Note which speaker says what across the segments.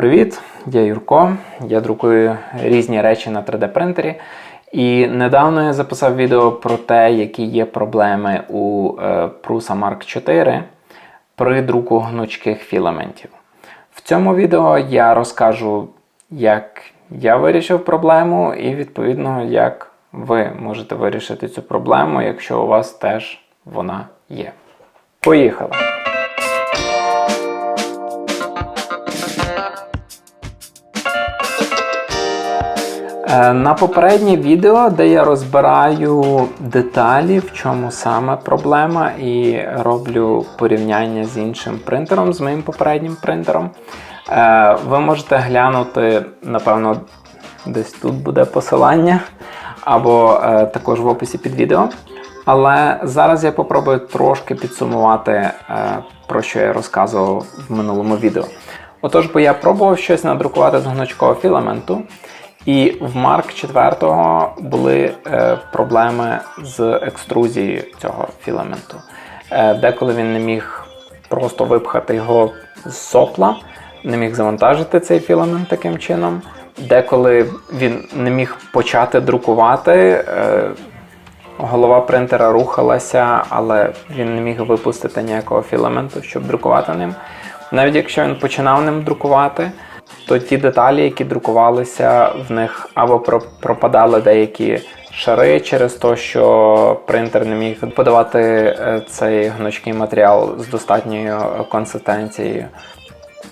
Speaker 1: Привіт, я Юрко. Я друкую різні речі на 3D принтері. І недавно я записав відео про те, які є проблеми у е, Prusa Mark 4 при друку гнучких філаментів. В цьому відео я розкажу, як я вирішив проблему, і відповідно, як ви можете вирішити цю проблему, якщо у вас теж вона є. Поїхали! На попереднє відео, де я розбираю деталі, в чому саме проблема, і роблю порівняння з іншим принтером, з моїм попереднім принтером, е, ви можете глянути, напевно, десь тут буде посилання, або е, також в описі під відео. Але зараз я попробую трошки підсумувати, про що я розказував в минулому відео. Отож, бо я пробував щось надрукувати з гнучкового філаменту. І в Марк 4 були е, проблеми з екструзією цього філаменту. Е, деколи він не міг просто випхати його з сопла, не міг завантажити цей філамент таким чином. Деколи він не міг почати друкувати. Е, голова принтера рухалася, але він не міг випустити ніякого філаменту, щоб друкувати ним. Навіть якщо він починав ним друкувати, то ті деталі, які друкувалися, в них або пропадали деякі шари через те, що принтер не міг подавати е, цей гнучкий матеріал з достатньою консистенцією.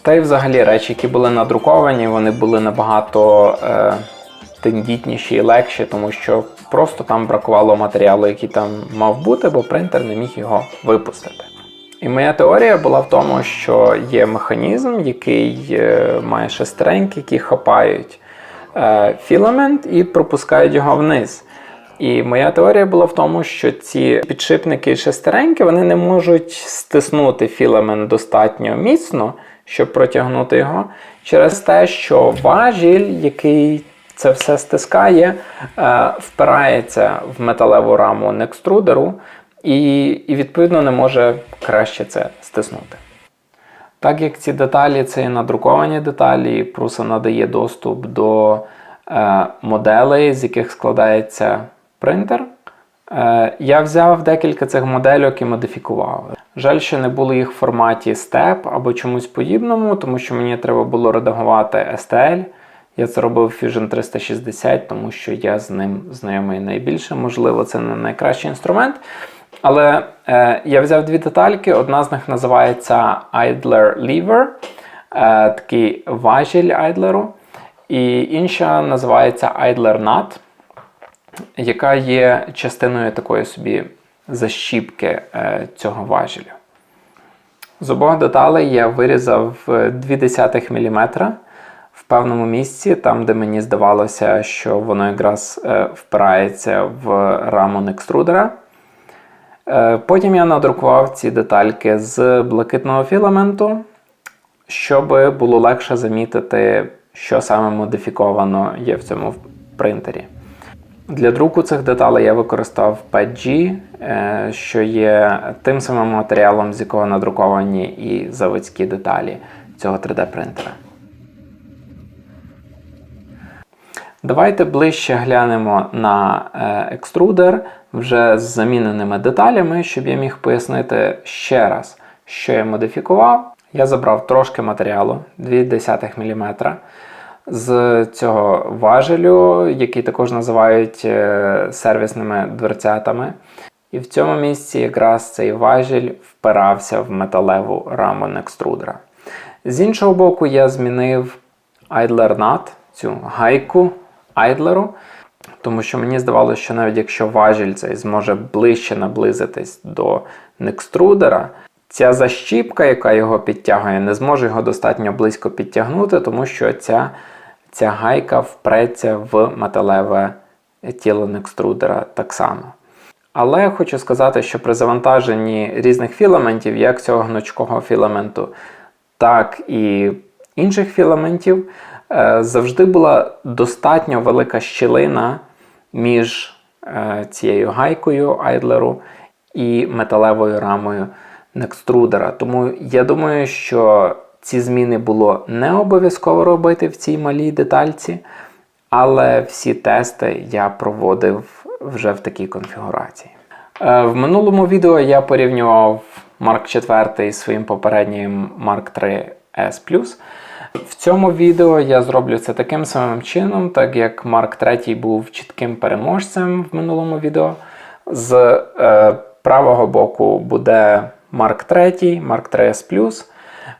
Speaker 1: Та й взагалі речі, які були надруковані, вони були набагато е, тендітніші і легші, тому що просто там бракувало матеріалу, який там мав бути, бо принтер не міг його випустити. І моя теорія була в тому, що є механізм, який е, має шестереньки, які хапають е, філамент і пропускають його вниз. І моя теорія була в тому, що ці підшипники і шестереньки вони не можуть стиснути філамент достатньо міцно, щоб протягнути його, через те, що важіль, який це все стискає, е, впирається в металеву раму некструдеру і, і відповідно не може краще це стиснути. Так як ці деталі це і надруковані деталі, Пруса надає доступ до е, моделей, з яких складається принтер. Е, я взяв декілька цих модельок і модифікував. Жаль, що не було їх в форматі STEP або чомусь подібному, тому що мені треба було редагувати STL. Я це робив Fusion 360, тому що я з ним знайомий найбільше. Можливо, це не найкращий інструмент. Але е, я взяв дві детальки. Одна з них називається Idler Lever, е, такий важіль айдлеру. І інша називається Idler Nut, яка є частиною такої собі защіпки е, цього важелю. З обох деталей я вирізав 0,2 мм в певному місці, там, де мені здавалося, що воно якраз е, впирається в раму екструдера. Е, потім я надрукував ці детальки з блакитного філаменту, щоб було легше замітити, що саме модифіковано є в цьому принтері. Для друку цих деталей я використав 5G, е, що є тим самим матеріалом, з якого надруковані і заводські деталі цього 3D-принтера. Давайте ближче глянемо на е, екструдер вже з заміненими деталями, щоб я міг пояснити ще раз, що я модифікував. Я забрав трошки матеріалу 0,2 мм з цього важелю, який також називають е, сервісними дверцятами. І в цьому місці якраз цей важіль впирався в металеву раму екструдера. З іншого боку, я змінив Nut, цю гайку айдлеру, тому що мені здавалося, що навіть якщо важіль цей зможе ближче наблизитись до некструдера, ця защіпка, яка його підтягує, не зможе його достатньо близько підтягнути, тому що ця ця гайка впреться в металеве тіло некструдера так само. Але хочу сказати, що при завантаженні різних філаментів, як цього гнучкого філаменту, так і інших філаментів, завжди була достатньо велика щілина між е, цією гайкою айдлеру і металевою рамою некструдера. Тому я думаю, що ці зміни було не обов'язково робити в цій малій детальці, але всі тести я проводив вже в такій конфігурації. Е, В минулому відео я порівнював Mark 4 з своїм попереднім Mark 3 S В цьому відео я зроблю це таким самим чином, так як Mark 3 був чітким переможцем в минулому відео. З е, правого боку буде Mark 3, Mark 3S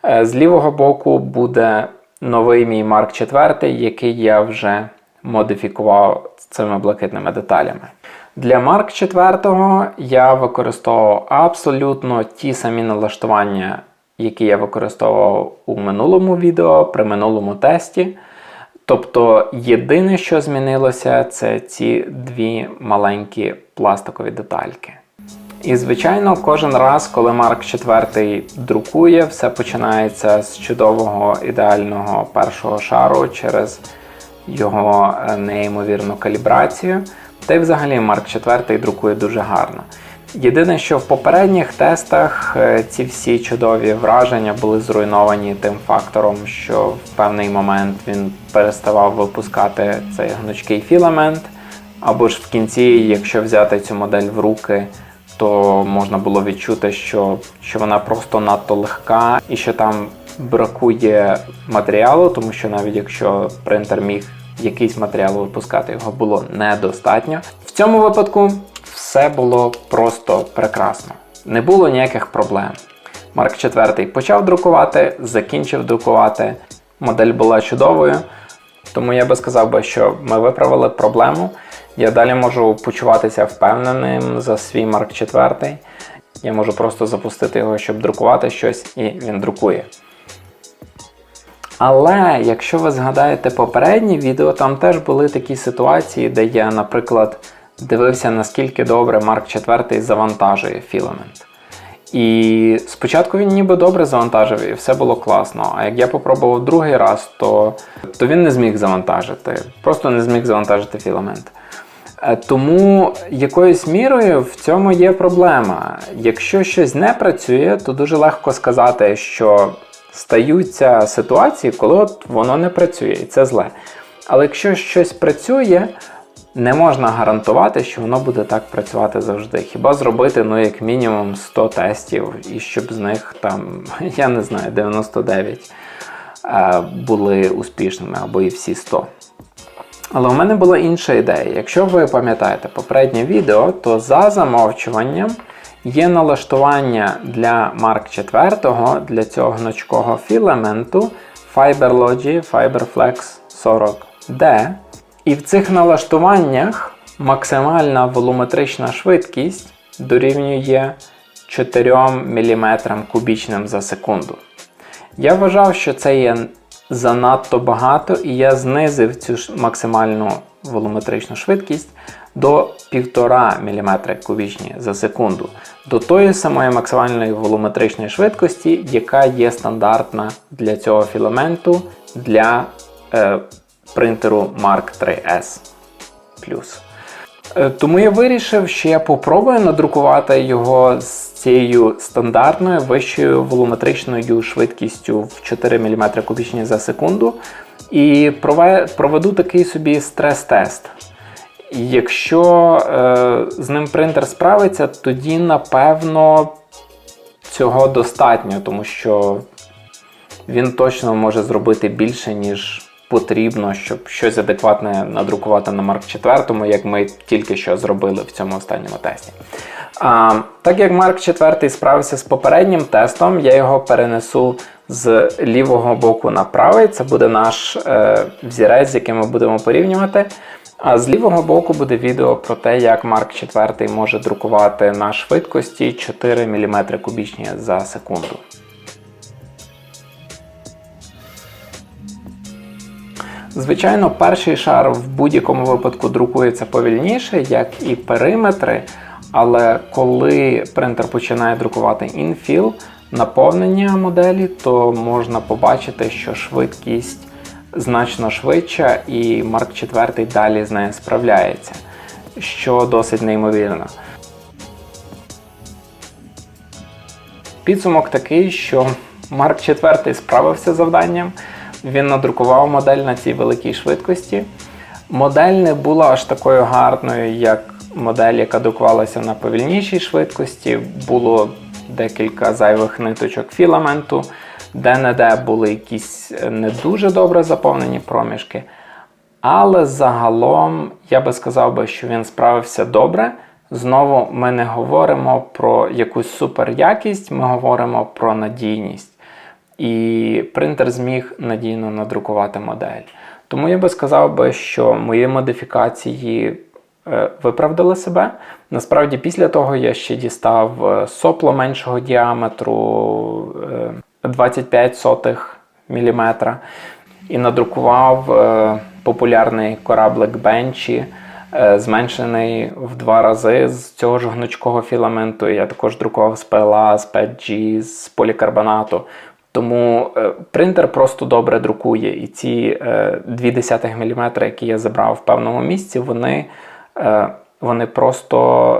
Speaker 1: Е, З лівого боку буде новий мій Mark 4, який я вже модифікував цими блакитними деталями. Для Mark 4 я використовував абсолютно ті самі налаштування, які я використовував у минулому відео при минулому тесті. Тобто єдине, що змінилося, це ці дві маленькі пластикові детальки. І, звичайно, кожен раз, коли Марк 4 друкує, все починається з чудового ідеального першого шару через його е, неймовірну калібрацію. Та й взагалі Марк 4 друкує дуже гарно. Єдине, що в попередніх тестах е, ці всі чудові враження були зруйновані тим фактором, що в певний момент він переставав випускати цей гнучкий філамент. Або ж в кінці, якщо взяти цю модель в руки, то можна було відчути, що, що вона просто надто легка і що там бракує матеріалу, тому що навіть якщо принтер міг якийсь матеріал випускати, його було недостатньо. В цьому випадку все було просто прекрасно. Не було ніяких проблем. Марк 4 почав друкувати, закінчив друкувати. Модель була чудовою, тому я би сказав би, що ми виправили проблему. Я далі можу почуватися впевненим за свій Марк 4. Я можу просто запустити його, щоб друкувати щось, і він друкує. Але якщо ви згадаєте попереднє відео, там теж були такі ситуації, де я, наприклад, дивився, наскільки добре Марк 4 завантажує філамент. І спочатку він ніби добре завантажив, і все було класно. А як я попробував другий раз, то, то він не зміг завантажити, просто не зміг завантажити філамент. Е, Тому якоюсь мірою в цьому є проблема. Якщо щось не працює, то дуже легко сказати, що стаються ситуації, коли от воно не працює, і це зле. Але якщо щось працює, не можна гарантувати, що воно буде так працювати завжди. Хіба зробити, ну, як мінімум 100 тестів, і щоб з них там, я не знаю, 99 е, були успішними або і всі 100. Але у мене була інша ідея. Якщо ви пам'ятаєте попереднє відео, то за замовчуванням є налаштування для Mark 4 для цього гнучкого філаменту FiberLogi FiberFlex 40D. І в цих налаштуваннях максимальна волуметрична швидкість дорівнює 4 мм кубічним за секунду. Я вважав, що це є занадто багато, і я знизив цю максимальну волуметричну швидкість до 1,5 мм кубічні за секунду, до тої самої максимальної волуметричної швидкості, яка є стандартна для цього філаменту для е, принтеру Mark 3S. Е, Тому я вирішив, що я попробую надрукувати його з цією стандартною вищою волуметричною швидкістю в 4 мм кубічні за секунду. І проведу такий собі стрес-тест. Якщо е, з ним принтер справиться, тоді напевно цього достатньо, тому що він точно може зробити більше, ніж потрібно, щоб щось адекватне надрукувати на Марк 4, як ми тільки що зробили в цьому останньому тесті. А, так як Марк 4 справився з попереднім тестом, я його перенесу з лівого боку на правий. Це буде наш е, взірець, з яким ми будемо порівнювати. А з лівого боку буде відео про те, як Марк 4 може друкувати на швидкості 4 мм кубічні за секунду. Звичайно, перший шар в будь-якому випадку друкується повільніше, як і периметри. Але коли принтер починає друкувати інфіл, наповнення моделі, то можна побачити, що швидкість значно швидша, і Mark 4 далі з нею справляється, що досить неймовірно. Підсумок такий, що Марк IV справився з завданням. Він надрукував модель на цій великій швидкості. Модель не була аж такою гарною, як модель, яка друкувалася на повільнішій швидкості. Було декілька зайвих ниточок філаменту, де-не-де були якісь е, не дуже добре заповнені проміжки. Але загалом я би сказав би, що він справився добре. Знову ми не говоримо про якусь суперякість, ми говоримо про надійність. І принтер зміг надійно надрукувати модель. Тому я би сказав би, що мої модифікації е, виправдали себе. Насправді, після того я ще дістав е, сопло меншого діаметру е, 25 сотих міліметра і надрукував е, популярний кораблик Бенчі, е, зменшений в два рази з цього ж гнучкого філаменту. Я також друкував з PLA, з 5G, з полікарбонату. Тому е, принтер просто добре друкує. І ці е, 0,2 мм, які я забрав в певному місці, вони, е, вони просто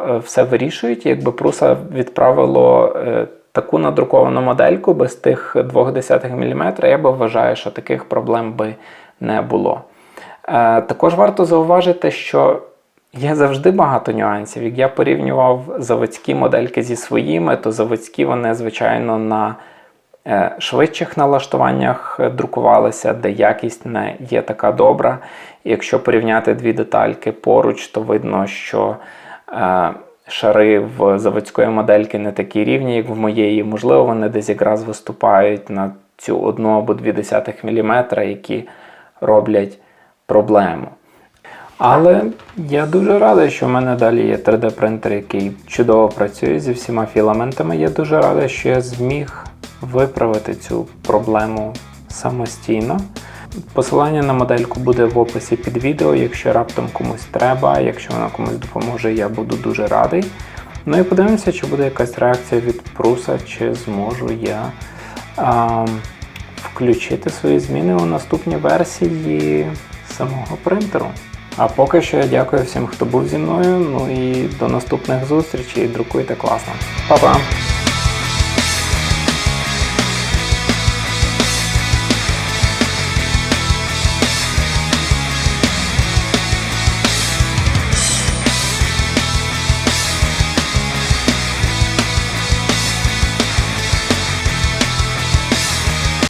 Speaker 1: е, все вирішують. Якби пруса відправило е, таку надруковану модельку без тих 0,2 мм, я би вважаю, що таких проблем би не було. Е, також варто зауважити, що Є завжди багато нюансів. Як я порівнював заводські модельки зі своїми, то заводські вони, звичайно, на е, швидших налаштуваннях е, друкувалися, де якість не є така добра. І якщо порівняти дві детальки поруч, то видно, що е, шари в заводської модельки не такі рівні, як в моєї. Можливо, вони десь якраз виступають на цю 1 або 2 мм, які роблять проблему. Але я дуже радий, що в мене далі є 3D-принтер, який чудово працює зі всіма філаментами. Я дуже радий, що я зміг виправити цю проблему самостійно. Посилання на модельку буде в описі під відео, якщо раптом комусь треба, якщо вона комусь допоможе, я буду дуже радий. Ну і подивимося, чи буде якась реакція від пруса, чи зможу я а, включити свої зміни у наступні версії самого принтеру. А поки що я дякую всім, хто був зі мною. Ну і до наступних зустрічей. Друкуйте класно. Па-па!